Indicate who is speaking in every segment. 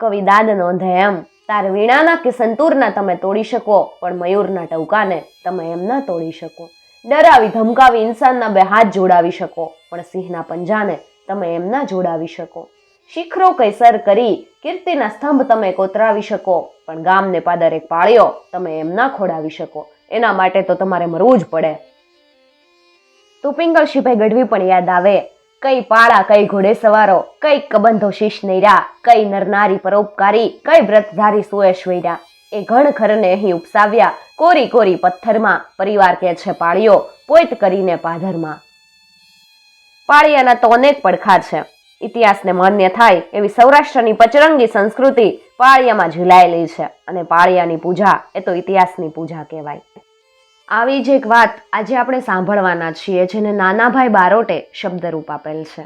Speaker 1: કવિ દાદ નોંધે એમ. તાર વીણાના કે સંતૂરના તમે તોડી શકો, પણ મયુરના ટવકાને તમે એમ ન તોડી શકો. ડરાવી, ધમકાવી, ઇન્સાનના બે હાથ જોડાવી શકો, પણ સિંહના પંજાને તમે એમ ના જોડાવી શકો. શિખરો કૈસર કરી, કીર્તિના સ્તંભ તમે કોતરાવી શકો, પણ ગામને પાદર એક પાળ્યો, તમે એમ ના ખોડાવી શકો. એના માટે તો તમારે મરવું જ પડે. તો પિંગળશીભાઈ ગઢવી પણ યાદ આવે. કઈ પાળા, કઈ ઘોડે સવારો કઈ કબંધો શીશ નૈરા, કઈ નરનારી પરોપકારી, કઈ વ્રતધારી સુએશ્વર્યા એ ઘણ ખરને અહીં ઉપસાવ્યા, કોરી કોરી પથ્થરમાં, પરિવાર કે છે પાળીઓ, પોઈત કરીને પાધરમાં. પાળિયાના તો અનેક પડખા છે. ઇતિહાસને માન્ય થાય એવી સૌરાષ્ટ્રની પચરંગી સંસ્કૃતિ પાળિયામાં ઝૂલાયેલી છે અને પાળિયાની પૂજા એ તો ઇતિહાસની પૂજા કહેવાય. આવી જ એક વાત આજે આપણે સાંભળવાના છીએ, જેને નાનાભાઈ બારોટે શબ્દરૂપ આપેલ છે.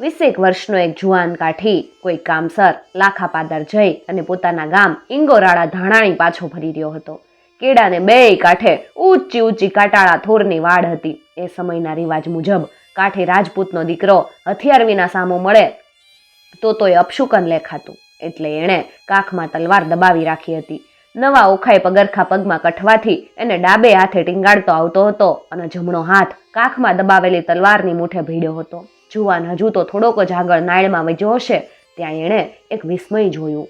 Speaker 1: વીસેક વર્ષનો એક જુવાન કાઠી કોઈ કામસર, લાખાપાદર જઈ અને પોતાના ગામ ઇંગોરાળા ધાણાણી પાછો ફરી રહ્યો હતો. કેળાને બેય કાંઠે ઊંચી ઊંચી કાટાળા થોરની વાડ હતી. એ સમયના રિવાજ મુજબ કાંઠે રાજપૂતનો દીકરો હથિયાર વિના સામો મળે તો તોય અપશુકન લેખાતું. એટલે એણે કાખમાં તલવાર દબાવી રાખી હતી. નવા ઓખાઈ પગરખા પગમાં કઠવાથી એને ડાબે હાથે ટીંગાડતો આવતો હતો અને જમણો હાથ કાખમાં દબાવેલી તલવારની મૂઠે ભીડ્યો હતો. જુવાન હજુ તો થોડોક જ આગળ નાયણમાં વજ્યો હશે, ત્યાં એણે એક વિસ્મય જોયું.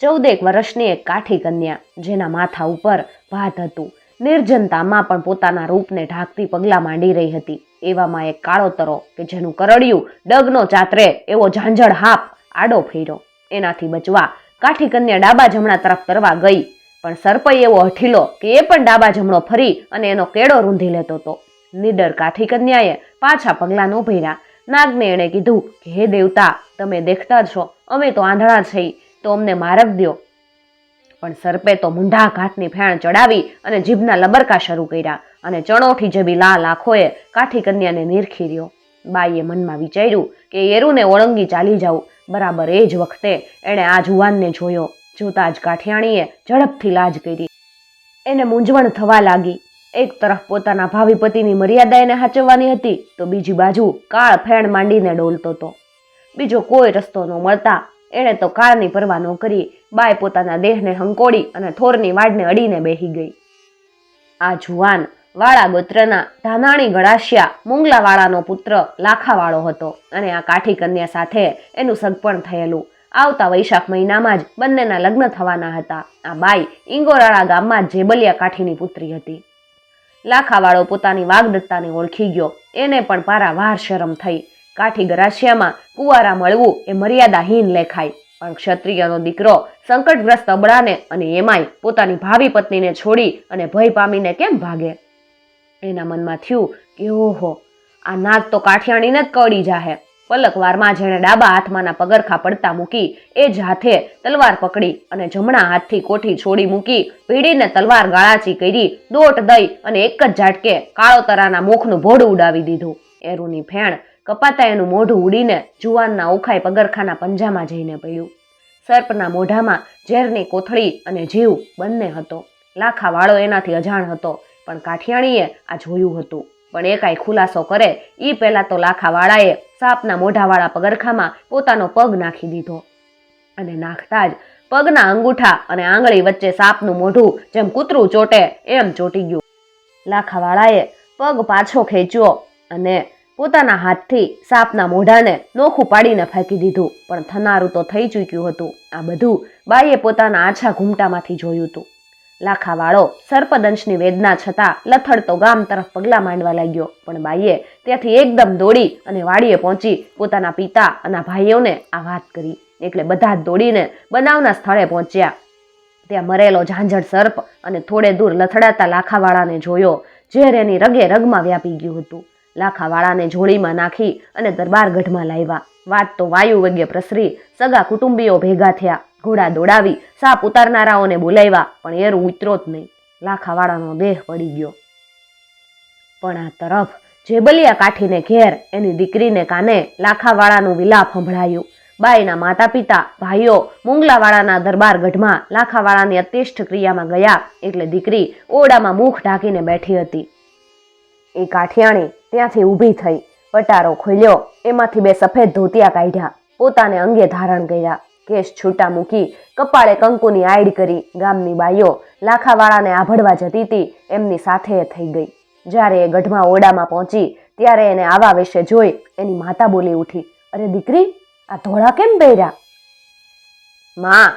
Speaker 1: ચૌદેક વર્ષની એક કાઠી કન્યા, જેના માથા ઉપર ભાત હતું. નિર્જનતામાં પણ પોતાના રૂપને ઢાંકતી પગલાં માંડી રહી હતી. એવામાં એક કાળો તરો કે જેનું કરડિયું ડગનો ચાતરે એવો ઝાંઝળ હાપ આડો ફેર્યો. એનાથી બચવા કાઠી કન્યા ડાબા જમણા તરફ તરવા ગઈ. પણ સર્પય એવો હઠીલો કે એ પણ ડાબા જમણો ફરી અને એનો કેડો રૂંધી લેતો હતો. નીડર કાઠી કન્યાએ પાછા પગલાં ન ભર્યા. નાગને એણે કીધું કે, હે દેવતા, તમે દેખતા જ છો. અમે તો આંધળા છીએ. તો અમને મારક દ્યો. પણ સર્પે તો મૂંઢા ઘાટની ફેણ ચડાવી અને જીભના લબરકા શરૂ કર્યા અને ચણોઠી જેવી લાલ આંખોએ કાઠી કન્યાને નિરખી રહ્યો. બાઈએ મનમાં વિચાર્યું કે એરુને ઓળંગી ચાલી જાઉં. બરાબર એ જ વખતે એણે આ જુવાનને જોયો. જોતા જ કાઠિયાણીએ ઝડપથી લાજ કરી. એને મૂંઝવણ થવા લાગી. એક તરફ પોતાના ભાવિ પતિની મર્યાદા એને હાચવવાની હતી, તો બીજી બાજુ કાળ ફેણ માંડીને ડોલતો હતો બીજો કોઈ રસ્તો ન મળતા એણે તો કાળની પરવા ન કરી બાય પોતાના દેહને હંકોડી અને થોરની વાડને અડીને બેહી ગઈ. આ જુવાન વાળા ગોત્રના ધાનાણી ગળાશિયા મુંગલાવાળાનો પુત્ર લાખાવાળો હતો અને આ કાઠી કન્યા સાથે એનું સગપણ થયેલું. આવતા વૈશાખ મહિનામાં જ બંનેના લગ્ન થવાના હતા. આ બાઈ ઇંગોરાળા ગામમાં જેબલિયા કાઠીની પુત્રી હતી. લાખાવાળો પોતાની વાગદત્તાને ઓળખી ગયો. એને પણ પારાવાર શરમ થઈ. કાઠી ગરાશિયામાં કુવારા મળવું એ મર્યાદાહીન લેખાય. પણ ક્ષત્રિયનો દીકરો સંકટગ્રસ્ત અબળાને અને એમાંય પોતાની ભાવિ પત્નીને છોડી અને ભય પામીને કેમ ભાગે? એના મનમાં થયું કે ઓહો, આ નાક તો કાઠિયાણીને જ કડી જાહે. પલકવારમાં જેણે ડાબા હાથમાંના પગરખા પડતા મૂકી, એ જ હાથે તલવાર પકડી અને જમણા હાથથી કોઠી છોડી મૂકી ભીડીને તલવાર ગાળાચી કરી, દોટ દઈ અને એક જ ઝાટકે કાળોતરાના મુખનું ભોડું ઉડાવી દીધું. એરુની ફેણ કપાતા એનું મોઢું ઉડીને જુવાનના ઓખાઈ પગરખાના પંજામાં જઈને પડ્યું. સર્પના મોઢામાં ઝેરની કોથળી અને જીવ બંને હતો. લાખાવાળો એનાથી અજાણ હતો. પણ કાઠિયાણીએ આ જોયું હતું. પણ એ કાંઈ ખુલાસો કરે એ પહેલાં તો લાખાવાળાએ સાપના મોઢાવાળા પગરખામાં પોતાનો પગ નાખી દીધો. અને નાખતા જ પગના અંગૂઠા અને આંગળી વચ્ચે સાપનું મોઢું જેમ કૂતરું ચોટે એમ ચોટી ગયું. લાખાવાળાએ પગ પાછો ખેંચ્યો અને પોતાના હાથથી સાપના મોઢાને નોખું પાડીને ફેંકી દીધું. પણ થનારું તો થઈ ચૂક્યું હતું. આ બધું બાઈએ પોતાના આછા ઘૂમટામાંથી જોયું હતું. લાખાવાળો સર્પદંશની વેદના છતાં લથડતો ગામ તરફ પગલાં માંડવા લાગ્યો. પણ બાઈએ ત્યાંથી એકદમ દોડી અને વાડીએ પહોંચી પોતાના પિતા અને ભાઈઓને આ વાત કરી. એટલે બધા દોડીને બનાવના સ્થળે પહોંચ્યા. ત્યાં મરેલો ઝાંઝડ સર્પ અને થોડે દૂર લથડાતા લાખાવાળાને જોયો, ઝેર એની રગે રગમાં વ્યાપી ગયું હતું. લાખાવાળાને જોડીમાં નાખી અને દરબારગઢમાં લાવ્યા. વાત તો વાયુ વગે પ્રસરી, સગા કુટુંબીઓ ભેગા થયા. ઘોડા દોડાવી સાપ ઉતારનારાઓને બોલાવ્યા, પણ એર ઉતરો જ નહીં. લાખાવાળાનો દેહ પડી ગયો. પણ આ તરફ જેબલિયા કાઠીને ઘેર એની દીકરીને કાને લાખાવાળાનું વિલાપ સંભળાયું. બાઈના માતા પિતા ભાઈઓ મુંગલાવાળાના દરબારગઢમાં લાખાવાળાની અતિષ્ઠ ક્રિયામાં ગયા એટલે દીકરી ઓરડામાં મુખ ઢાંકીને બેઠી હતી. એ કાઠિયાણી ત્યાંથી ઊભી થઈ, પટારો ખોલ્યો, એમાંથી બે સફેદ ધોતિયા કાઢ્યા, પોતાને અંગે ધારણ કર્યા. કેશ છૂટા મૂકી કપાળે કંકુની આઈડ કરી ગામની બાઈઓ લાખાવાળાને આભડવા જતી હતી, એમની સાથે થઈ ગઈ. જ્યારે એ ગઢમાં ઓરડામાં પહોંચી, ત્યારે એને આવા વિશે જોઈ એની માતા બોલી ઉઠી, અરે દીકરી, આ ધોળા કેમ પહેર્યા? માં,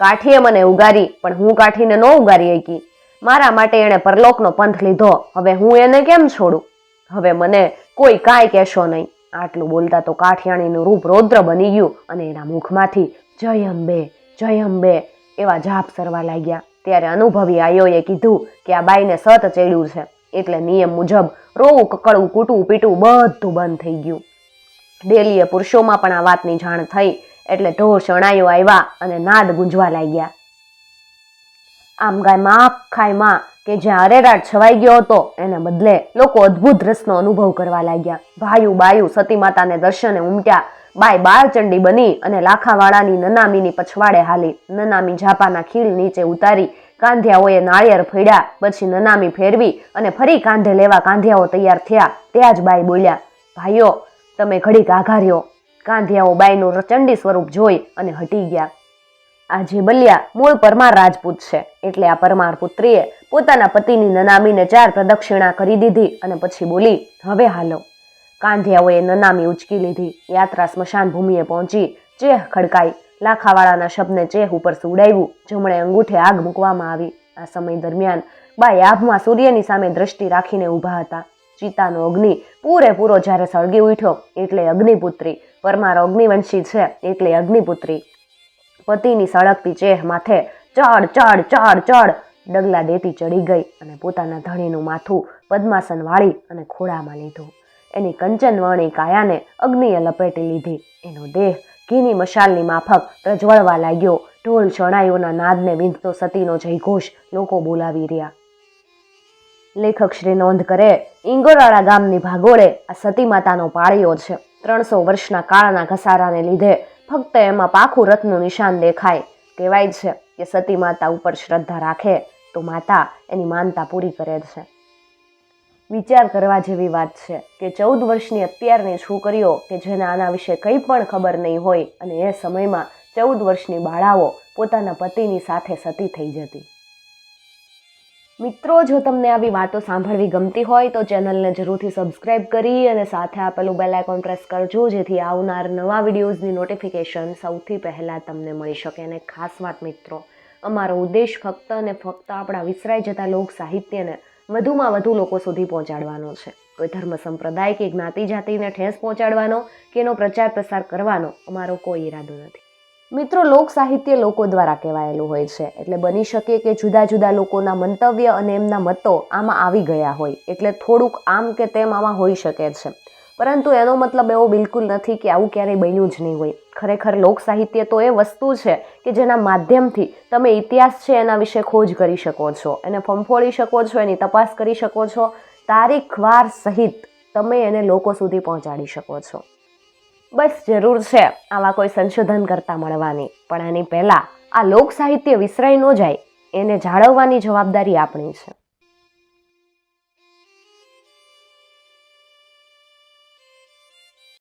Speaker 1: કાઠીએ મને ઉગારી, પણ હું કાઠીને ન ઉગારી શકી મારા માટે એણે પરલોકનો પંથ લીધો, હવે હું એને કેમ છોડું? હવે મને કોઈ કાંઈ કહેશો નહીં. આટલું બોલતા તો કાઠિયાણીનું રૂપ રૌદ્ર બની ગયું અને એના મુખમાંથી જય અંબે જય અંબે, એવા જાપ સરવા લાગ્યા. ત્યારે અનુભવી આયોએ કીધું કે આ બાઈને સત ચડ્યું છે. એટલે નિયમ મુજબ રોવું, કકડવું, કૂટવું, પીટવું બધું બંધ થઈ ગયું. ડેલીએ પુરુષોમાં પણ આ વાતની જાણ થઈ, એટલે ઢોર શણાયો આવ્યા અને નાદ ગુંજવા લાગ્યા. આમ ગાયમાં આખાયમાં કે જ્યાં અરેરાટ છવાઈ ગયો હતો, એને બદલે લોકો અદ્ભુત રસનો અનુભવ કરવા લાગ્યા. ભાયું બાયું સતી માતાને દર્શને ઉમટ્યા બાય બાળચંડી બની અને લાખાવાળાની નનામીની પછવાડે હાલી. નનામી ઝાપાના ખીલ નીચે ઉતારી. કાંધિયાઓએ નાળિયેર ફેડ્યા. પછી નનામી ફેરવી અને ફરી કાંધે લેવા કાંધિયાઓ તૈયાર થયા. ત્યાં જ બાઈ બોલ્યા, ભાઈઓ, તમે ઘડીક આઘાર્યો કાંધિયાઓ બાઈનું ચંડી સ્વરૂપ જોઈ અને હટી ગયા. આ જે બલ્યા મૂળ પરમાર રાજપૂત છે. એટલે આ પરમાર પુત્રીએ પોતાના પતિની નનામીને ચાર પ્રદક્ષિણા કરી દીધી અને પછી બોલી, હવે હાલો. કાંધિયાઓએ નનામી ઉચકી લીધી. યાત્રા સ્મશાન ભૂમિએ પહોંચી ચેહ ખડકાઈ. લાખાવાળાના શબને ચેહ ઉપર સુડાવ્યું જમણે અંગૂઠે આગ મૂકવામાં આવી. આ સમય દરમિયાન બા યાભમાં સૂર્યની સામે દ્રષ્ટિ રાખીને ઊભા હતા. ચિતાનો અગ્નિ પૂરેપૂરો જ્યારે સળગી ઉઠ્યો, એટલે અગ્નિપુત્રી. પરમાર અગ્નિવંશી છે, એટલે અગ્નિપુત્રી. પતિની સળગતી ચેહ માથે ચડ ચડ ચડ ચડ ડગલા દેતી ચડી ગઈ અને પોતાના ધણીનું માથું પદ્માસન વાળી અને ખોળામાં લીધું. એની કંચનવર્ણી કાયાને અગ્નિએ લપેટી લીધી. એનો દેહ ઘીની મશાલની માફક પ્રજ્વળવા લાગ્યો. ઢોલ શણાઈઓના નાદને વિંધતો સતીનો જયઘોષ લોકો બોલાવી રહ્યા. લેખક શ્રી નોંધ કરે ઇંગોરાળા ગામની ભાગોળે આ સતી માતાનો પાળિયો છે. ત્રણસો વર્ષના કાળના ઘસારાને લીધે ફક્ત એમાં પાખું રથનું નિશાન દેખાય. કહેવાય છે કે સતી માતા ઉપર શ્રદ્ધા રાખે તો માતા એની માનતા પૂરી કરે છે. વિચાર કરવા જેવી વાત છે કે ચૌદ વર્ષની અત્યારની છોકરીઓ કે જેને આના વિશે કંઈ પણ ખબર નહીં હોય અને એ સમયમાં ચૌદ વર્ષની બાળાઓ પોતાના પતિની સાથે સતી થઈ જતી. મિત્રો, જો તમને આવી વાતો સાંભળવી ગમતી હોય તો ચેનલને જરૂરથી સબસ્ક્રાઇબ કરી અને સાથે આપેલું બેલ આઇકોન પ્રેસ કરજો, જેથી આવનાર નવા વિડીયોઝની નોટિફિકેશન સૌથી પહેલાં તમને મળી શકે. અને ખાસ વાત મિત્રો, અમારો ઉદ્દેશ ફક્ત અને ફક્ત આપણા વિસરાઈ જતા લોક સાહિત્યને વધુમાં વધુ લોકો સુધી પહોંચાડવાનો છે. કોઈ ધર્મ સંપ્રદાય કે જ્ઞાતિ જાતિને ઠેસ પહોંચાડવાનો કે એનો પ્રચાર પ્રસાર કરવાનો અમારો કોઈ ઈરાદો નથી. મિત્રો, લોક સાહિત્ય લોકો દ્વારા કહેવાયેલું હોય છે. એટલે બની શકે કે જુદા જુદા લોકોના મંતવ્ય અને એમના મતો આમાં આવી ગયા હોય. એટલે થોડુંક આમ કે તેમ આમાં હોઈ શકે છે. પરંતુ એનો મતલબ એવો બિલકુલ નથી કે આવું ક્યારેય બન્યું જ નહીં હોય. ખરેખર લોક સાહિત્ય તો એ વસ્તુ છે કે જેના માધ્યમથી તમે ઇતિહાસ છે એના વિશે ખોજ કરી શકો છો, એને ફંફોળી શકો છો, એની તપાસ કરી શકો છો, તારીખ વાર સહિત તમે એને લોકો સુધી પહોંચાડી શકો છો. બસ જરૂર છે આવા કોઈ સંશોધન કરતા મળવાની, પણ એની પહેલાં આ લોક સાહિત્ય વિસરાઈ ન જાય, એને જાળવવાની જવાબદારી આપણી છે.